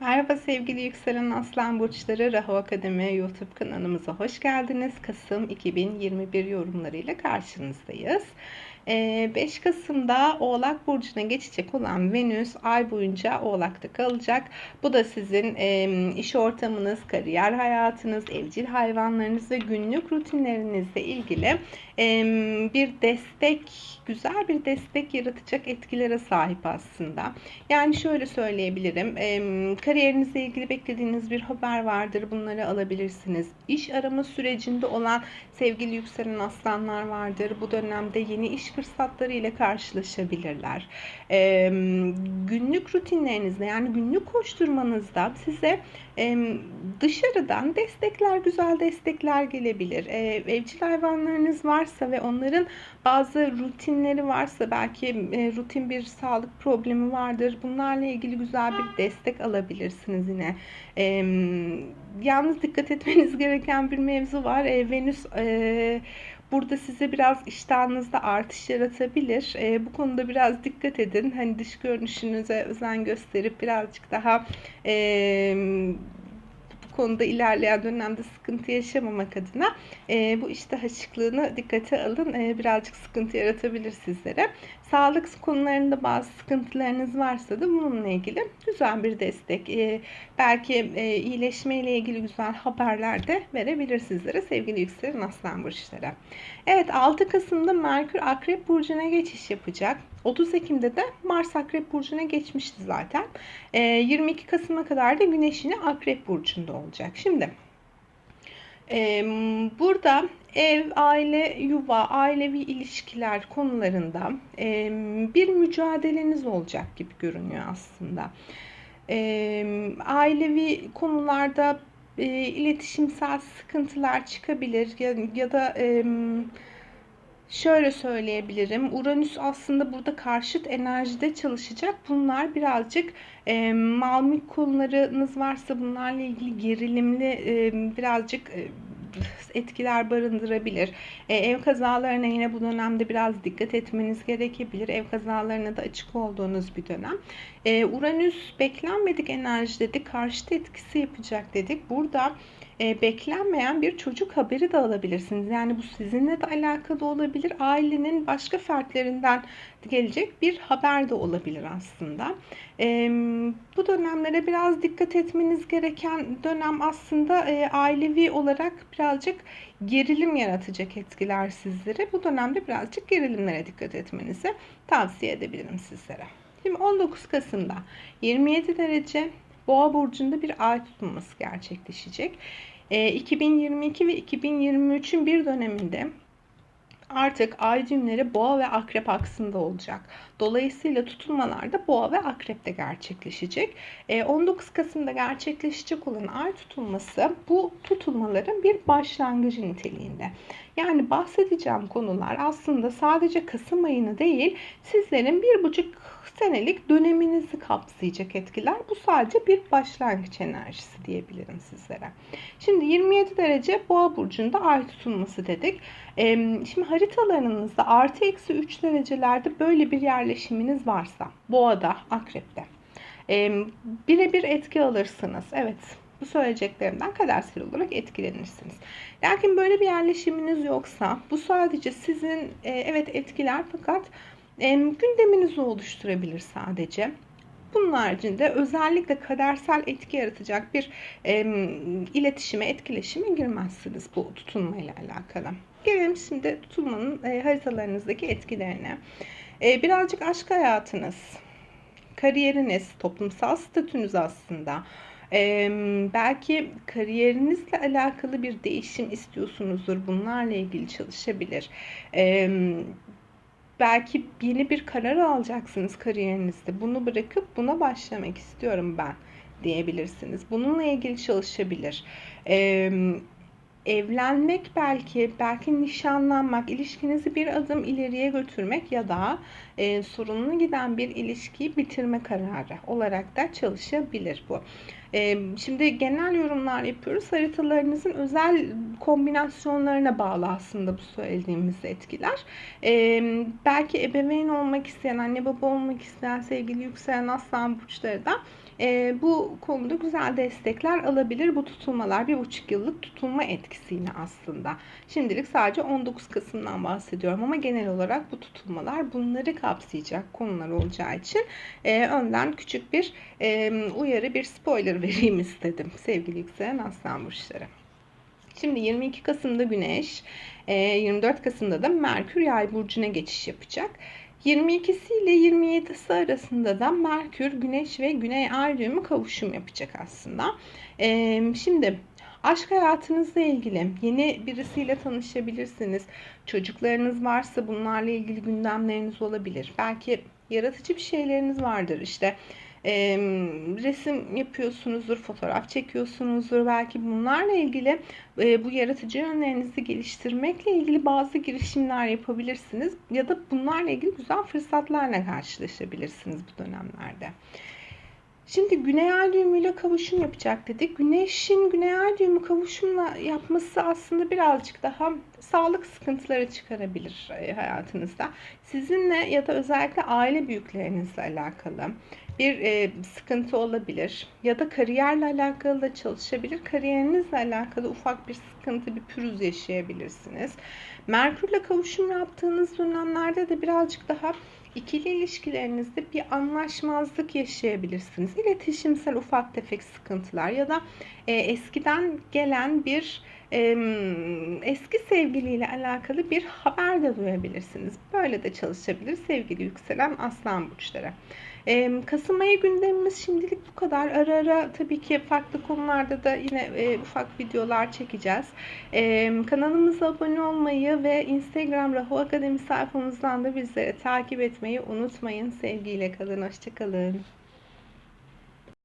Merhaba sevgili yükselen aslan burçları Rahu Akademi YouTube kanalımıza hoş geldiniz. Kasım 2021 yorumlarıyla karşınızdayız. 5 ee, Kasım'da Oğlak Burcu'na geçecek olan Venüs ay boyunca Oğlak'ta kalacak. Bu da sizin iş ortamınız, kariyer hayatınız, evcil hayvanlarınız ve günlük rutinlerinizle ilgili bir destek, güzel bir destek yaratacak etkilere sahip aslında. Yani şöyle söyleyebilirim. Kariyerinizle ilgili beklediğiniz bir haber vardır. Bunları alabilirsiniz. İş arama sürecinde olan sevgili yükselen aslanlar vardır. Bu dönemde yeni iş fırsatları ile karşılaşabilirler. Günlük rutinlerinizde yani günlük koşturmanızda size dışarıdan destekler, güzel destekler gelebilir. Evcil hayvanlarınız varsa ve onların bazı rutinleri varsa belki rutin bir sağlık problemi vardır. Bunlarla ilgili güzel bir destek alabilirsiniz yine. Yalnız dikkat etmeniz gereken bir mevzu var. Venüs Burada size biraz iştahınızda artış yaratabilir. E, bu konuda biraz dikkat edin. Hani dış görünüşünüze özen gösterip birazcık daha e, konuda ilerleyen dönemde sıkıntı yaşamamak adına e, bu iştah açıklığını dikkate alın. E, birazcık sıkıntı yaratabilir sizlere. Sağlık konularında bazı sıkıntılarınız varsa da bununla ilgili güzel bir destek, e, belki e, iyileşme ile ilgili güzel haberler de verebilir sizlere sevgili yükselen aslan burçları. Evet 6 Kasım'da Merkür Akrep Burcu'na geçiş yapacak. 30 Ekim'de de Mars Akrep Burcu'na geçmişti zaten. 22 e, Kasım'a kadar da Güneş yine Akrep Burcu'nda olacak. Şimdi burada ev, aile, yuva, ailevi ilişkiler konularında bir mücadeleniz olacak gibi görünüyor aslında. Ailevi konularda iletişimsel sıkıntılar çıkabilir ya, ya da şöyle söyleyebilirim. Uranüs aslında burada karşıt enerjide çalışacak. Bunlar birazcık e, mal mülk konularınız varsa bunlarla ilgili gerilimli e, birazcık e, etkiler barındırabilir. E, ev kazalarına yine bu dönemde biraz dikkat etmeniz gerekebilir. Ev kazalarına da açık olduğunuz bir dönem. E, Uranüs beklenmedik enerji dedik. Karşıt etkisi yapacak dedik. Burada e, beklenmeyen bir çocuk haberi de alabilirsiniz. Yani bu sizinle de alakalı olabilir. Ailenin başka fertlerinden gelecek bir haber de olabilir aslında. E, bu dönemlere biraz dikkat etmeniz gereken dönem aslında e, ailevi olarak birazcık gerilim yaratacak etkiler sizlere. Bu dönemde birazcık gerilimlere dikkat etmenizi tavsiye edebilirim sizlere. Şimdi 19 Kasım'da 27 derece Boğa burcunda bir ay tutulması gerçekleşecek. E, 2022 ve 2023'ün bir döneminde artık ay düğümleri boğa ve akrep aksında olacak. Dolayısıyla tutulmalar da boğa ve akrepte gerçekleşecek. 19 Kasım'da gerçekleşecek olan ay tutulması bu tutulmaların bir başlangıcı niteliğinde. Yani bahsedeceğim konular aslında sadece Kasım ayını değil sizlerin bir buçuk senelik döneminizi kapsayacak etkiler. Bu sadece bir başlangıç enerjisi diyebilirim sizlere. Şimdi 27 derece boğa burcunda ay tutulması dedik. Şimdi haritalarınızda artı eksi 3 derecelerde böyle bir yerleşiminiz varsa boğada, akrepte birebir etki alırsınız. Evet bu söyleyeceklerimden kadersel olarak etkilenirsiniz. Lakin böyle bir yerleşiminiz yoksa bu sadece sizin e, evet etkiler fakat gündeminizi oluşturabilir sadece. Bunun haricinde özellikle kadersel etki yaratacak bir e, iletişime, etkileşime girmezsiniz bu tutulmayla alakalı. Gelelim şimdi tutulmanın e, haritalarınızdaki etkilerine. E, birazcık aşk hayatınız, kariyeriniz, toplumsal statünüz aslında. Ee, belki kariyerinizle alakalı bir değişim istiyorsunuzdur. Bunlarla ilgili çalışabilir. Ee, belki yeni bir karar alacaksınız kariyerinizde. Bunu bırakıp buna başlamak istiyorum ben diyebilirsiniz. Bununla ilgili çalışabilir. Ee, evlenmek belki, belki nişanlanmak, ilişkinizi bir adım ileriye götürmek ya da e, sorunlu giden bir ilişkiyi bitirme kararı olarak da çalışabilir bu. E, şimdi genel yorumlar yapıyoruz. Haritalarınızın özel kombinasyonlarına bağlı aslında bu söylediğimiz etkiler. E, belki ebeveyn olmak isteyen, anne baba olmak isteyen sevgili yükselen aslan burçları da e, bu konuda güzel destekler alabilir bu tutulmalar. Bir buçuk yıllık tutulma etkisiyle aslında. Şimdilik sadece 19 Kasım'dan bahsediyorum ama genel olarak bu tutulmalar bunları kapsayacak konular olacağı için e, önden küçük bir e, uyarı, bir spoiler vereyim istedim sevgili yükselen aslan burçları. Şimdi 22 Kasım'da Güneş, 24 Kasım'da da Merkür Yay burcuna geçiş yapacak. 22'si ile 27'si arasında da Merkür, Güneş ve Güney Ay düğümü kavuşum yapacak aslında. Ee, şimdi aşk hayatınızla ilgili yeni birisiyle tanışabilirsiniz. Çocuklarınız varsa bunlarla ilgili gündemleriniz olabilir. Belki yaratıcı bir şeyleriniz vardır. İşte e, resim yapıyorsunuzdur, fotoğraf çekiyorsunuzdur. Belki bunlarla ilgili e, bu yaratıcı yönlerinizi geliştirmekle ilgili bazı girişimler yapabilirsiniz. Ya da bunlarla ilgili güzel fırsatlarla karşılaşabilirsiniz bu dönemlerde. Şimdi Güney Ay düğümüyle kavuşum yapacak dedik. Güneşin Güney Ay düğümü kavuşumla yapması aslında birazcık daha sağlık sıkıntıları çıkarabilir e, hayatınızda. Sizinle ya da özellikle aile büyüklerinizle alakalı bir e, sıkıntı olabilir. Ya da kariyerle alakalı da çalışabilir. Kariyerinizle alakalı ufak bir sıkıntı, bir pürüz yaşayabilirsiniz. Merkürle kavuşum yaptığınız dönemlerde de birazcık daha ikili ilişkilerinizde bir anlaşmazlık yaşayabilirsiniz. İletişimsel ufak tefek sıkıntılar ya da e, eskiden gelen bir e, eski sevgiliyle alakalı bir haber de duyabilirsiniz. Böyle de çalışabilir sevgili yükselen aslan burçları. Kasım ayı gündemimiz şimdilik bu kadar. Ara ara tabii ki farklı konularda da yine e, ufak videolar çekeceğiz. Kanalımıza abone olmayı ve Instagram Rahu Akademi sayfamızdan da bizleri takip etmeyi unutmayın. Sevgiyle kalın, hoşçakalın.